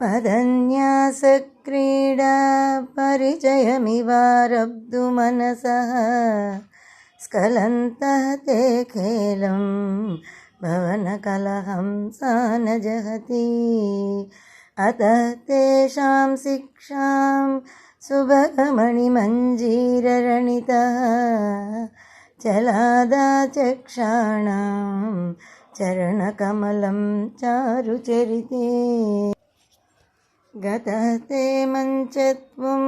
पदन्यासक्रीडा परिचयमिवारब्धु मनसः स्खलन्तः ते खेलं भवनकलहं सा न जहति अतः तेषां शिक्षां सुभगमणिमञ्जीररणितः चलादाचक्षाणां चरणकमलं चारुचरिते गतः ते मञ्चत्वं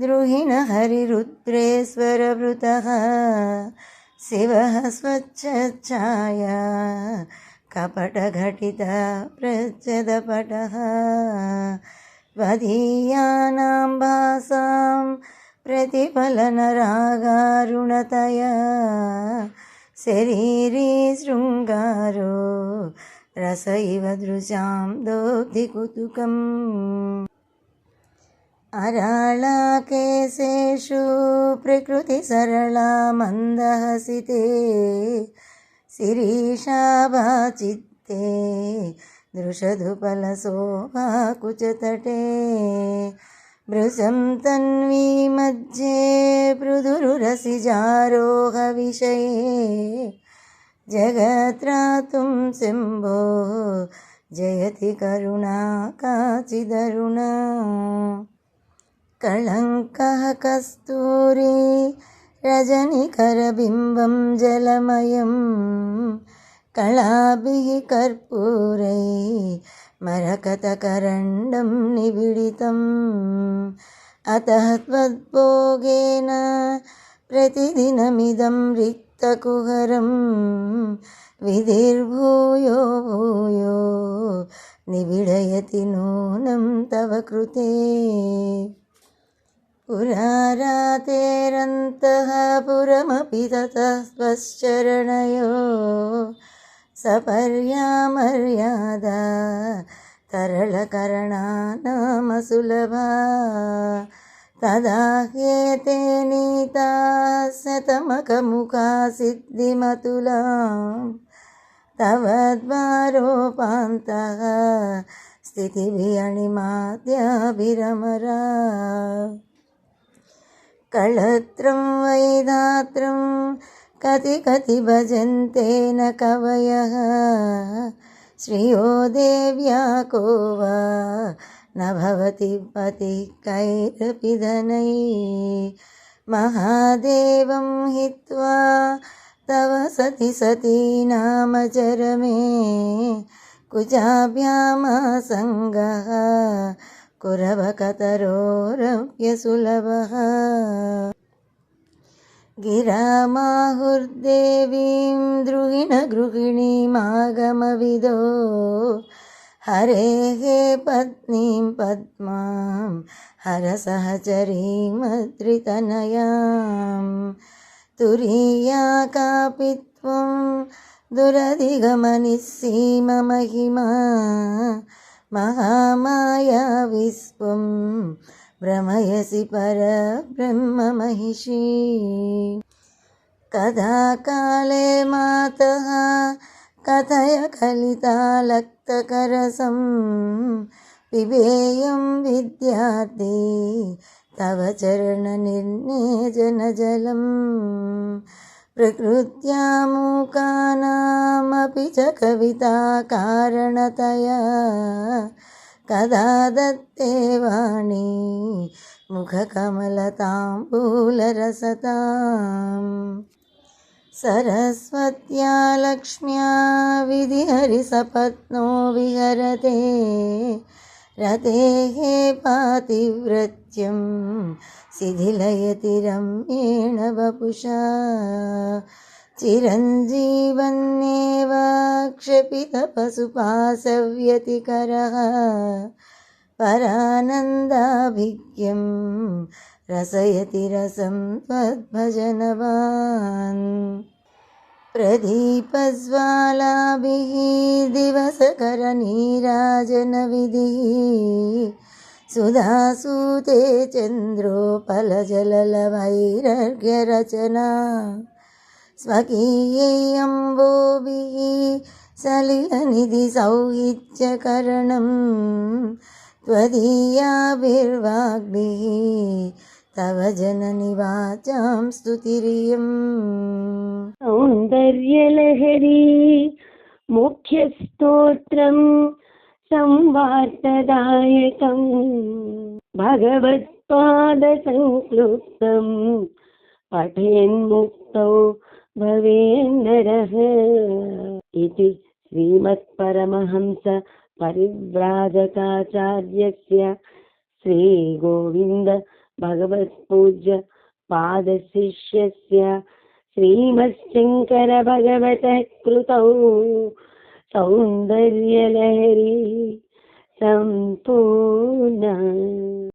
द्रुहिणहरिरुद्रेश्वरवृतः शिवः स्वच्छच्छाया कपटघटितः प्रच्छदपटः त्वदीयानां भासां प्रतिफलनरागारुणतया शरीरी शृङ्गारो रस इव दृशां दोग्धिकुतुकम् अराळाकेशेषु प्रकृतिसरला मन्दहसिते शिरीषाभाचित्ते दृशधुपलशोभाकुचतटे भृशं तन्वी मध्ये पृथुरुरसिजारोहविषये जगत्रातुं शम्भो जयति करुणा काचिदरुणा कळङ्कः कस्तूरी रजनिकरबिम्बं जलमयं कलाभिः कर्पूरै मरकतकरण्डं निबिडितम् अतः त्वद्भोगेन प्रतिदिनमिदं रिक्तकुहरं తకుహరం విధిర్భూయో భూయో నిబిడయతి నూనం తవ కృతే. పురారాతేరంతః పురమపి తతశ్చరణయో సపర్యామర్యాద తరళకరణా సులభా तदा ह्येते नीता शतमकमुखा सिद्धिमतुलां तव द्वारोपान्तः स्थितिभियणिमाद्याभिरमरा कळत्रं वैधात्रं कति कति भजन्ते न कवयः श्रियो देव्या को वा न भवति पतिः कैरपि धनै महादेवं हित्वा तव सति सती नाम चरमे कुजाभ्यामासङ्गः कुरवकतरोरव्यसुलभः गिरामाहुर्देवीं द्रुहिणगृहिणीमागमविदो हरेः पत्नीं पद्मां हरसहचरीमद्रितनयां तुरीया कापि त्वं दुरधिगमनिस्सीममहिमा महामाया विश्वं भ्रमयसि परब्रह्ममहिषी कदा काले मातः कथय कलितालक्तकरसं पिबेयं विद्यार्थी तव चरणनिर्नेजनजलं प्रकृत्या मूकानामपि च कविता कारणतया कदा दत्ते वाणी मुखकमलताम्बूलरसताम् सरस्वत्या लक्ष्म्या विधिहरिसपत्नो विहरते रतेः पातिव्रत्यं शिथिलयति रम्येण वपुषा चिरञ्जीवन्येव क्षपितपशुपाशव्यतिकरः परानन्दाभिज्ञं रसयति रसं त्वद्भजनवान् प्रदीपज्वालाभिः दिवसकरनीराजनविधिः सुधासूते चन्द्रोपलजललवैरर्घ्यरचना स्वकीयै अम्बोभिः सलिलनिधिसौहित्यकरणं त्वदीयाभिर्वाग्भिः तव जननि वाचां स्तुतिरियम् सौन्दर्यलहरी मुख्यस्तोत्रं संवार्तदायकम् भगवत्पादसङ्क्लुप्तं पठेन्मुक्तौ भवेन्नरः इति श्रीमत्परमहंस परिव्राजकाचार्यस्य श्रीगोविन्द भगवत्पूज्य पादशिष्यस्य श्रीमच्छङ्करभगवतः कृतौ सौन्दर्यलहरी सम्पूर्णा